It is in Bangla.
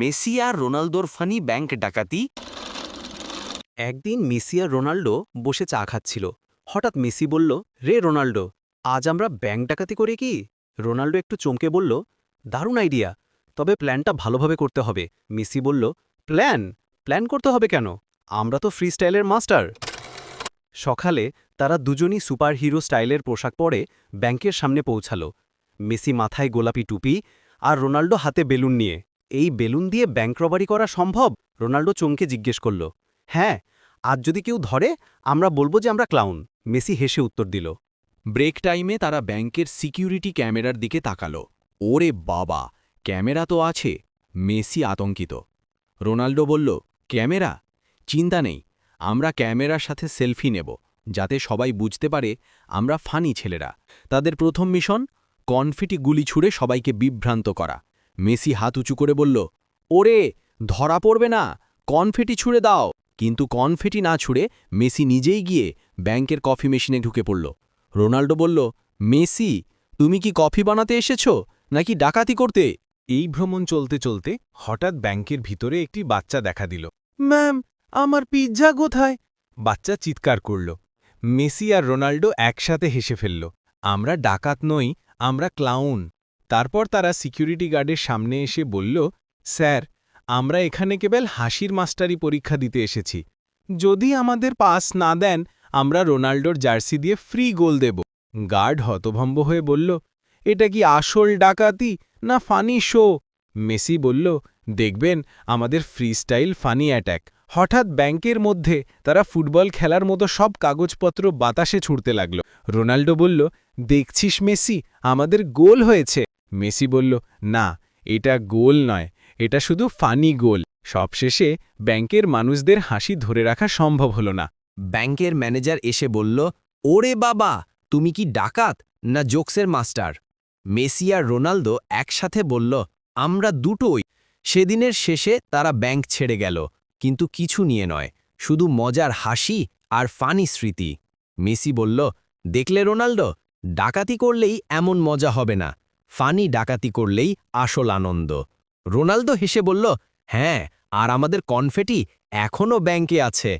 মেসি আর রোনালদোর ফানি ব্যাংক ডাকাতি? একদিন মেসি আর রোনাল্ডো বসে চা খাচ্ছিল। হঠাৎ মেসি বলল, রে রোনাল্ডো আজ আমরা ব্যাংক ডাকাতি করি কি? রোনাল্ডো একটু চমকে বলল, দারুণ আইডিয়া। তবে প্ল্যানটা ভালোভাবে করতে হবে। মেসি বলল, প্ল্যান? প্ল্যান করতে হবে কেন? আমরা তো ফ্রি স্টাইলের মাস্টার। সকালে তারা দুজনই সুপারহিরো স্টাইলের পোশাক পরে ব্যাংকের সামনে পৌঁছাল। মেসি মাথায় গোলাপি টুপি আর রোনাল্ডো হাতে বেলুন নিয়ে। এই বেলুন দিয়ে ব্যাংক রবারি করা সম্ভব? রোনাল্ডো চমকে জিজ্ঞেস করল। হ্যাঁ আজ যদি কেউ ধরে, আমরা বলব যে আমরা ক্লাউন মেসি হেসে উত্তর দিল। ব্রেক টাইমে তারা ব্যাংকের সিকিউরিটি ক্যামেরার দিকে তাকালো। ওরে বাবা, ক্যামেরা তো আছে। মেসি আতঙ্কিত। রোনাল্ডো বলল, ক্যামেরা? চিন্তা নেই, আমরা ক্যামেরার সাথে সেলফি নেব, যাতে সবাই বুঝতে পারে আমরা ফানি ছেলেরা। তাদের প্রথম মিশন কনফিটি গুলি ছুড়ে সবাইকে বিভ্রান্ত করা। মেসি হাত উঁচু করে বলল, ওরে, ধরা পড়বে না, কনফেটি ছুড়ে দাও। কিন্তু কনফেটি না ছুড়ে মেসি নিজেই গিয়ে ব্যাংকের কফি মেশিনে ঢুকে পড়ল। রোনাল্ডো বলল, মেসি, তুমি কি কফি বানাতে এসেছ, নাকি ডাকাতি করতে? এই ভ্রমণ চলতে চলতে হঠাৎ ব্যাংকের ভিতরে একটি বাচ্চা দেখা দিল। ম্যাম, আমার পিৎজা কোথায়? বাচ্চা চিৎকার করল। মেসি আর রোনাল্ডো একসাথে হেসে ফেলল, আমরা ডাকাত নই, আমরা ক্লাউন। তারপর তারা সিকিউরিটি গার্ডের সামনে এসে বলল, স্যার, আমরা এখানে কেবল হাসির মাস্টারি পরীক্ষা দিতে এসেছি। যদি আমাদের পাস না দেন, আমরা রোনাল্ডোর জার্সি দিয়ে ফ্রি গোল দেব। গার্ড হতভম্ব হয়ে বলল, এটা কি আসল ডাকাতি না ফানি শো? মেসি বলল, দেখবেন, আমাদের ফ্রিস্টাইল ফানি অ্যাট্যাক। হঠাৎ ব্যাংকের মধ্যে তারা ফুটবল খেলার মতো সব কাগজপত্র বাতাসে ছুটতে লাগল। রোনাল্ডো বলল, দেখছিস মেসি, আমাদের গোল হয়েছে। মেসি বলল, না, এটা গোল নয়, এটা শুধু ফানি গোল। সবশেষে ব্যাংকের মানুষদের হাসি ধরে রাখা সম্ভব হল না। ব্যাংকের ম্যানেজার এসে বলল, ওরে বাবা, তুমি কি ডাকাত না জোকসের মাস্টার? মেসি আর রোনালদো একসাথে বলল, আমরা দুটোই। সেদিনের শেষে তারা ব্যাংক ছেড়ে গেল, কিন্তু কিছু নিয়ে নয়, শুধু মজার হাসি আর ফানি স্মৃতি। মেসি বলল, দেখলে রোনাল্ডো ডাকাতি করলেই এমন মজা হবে না। ফানি ডাকাতি করলেই আসল আনন্দ। রোনালদো হেসে বলল হ্যাঁ আর আমাদের কনফেটি এখনও ব্যাংকে আছে।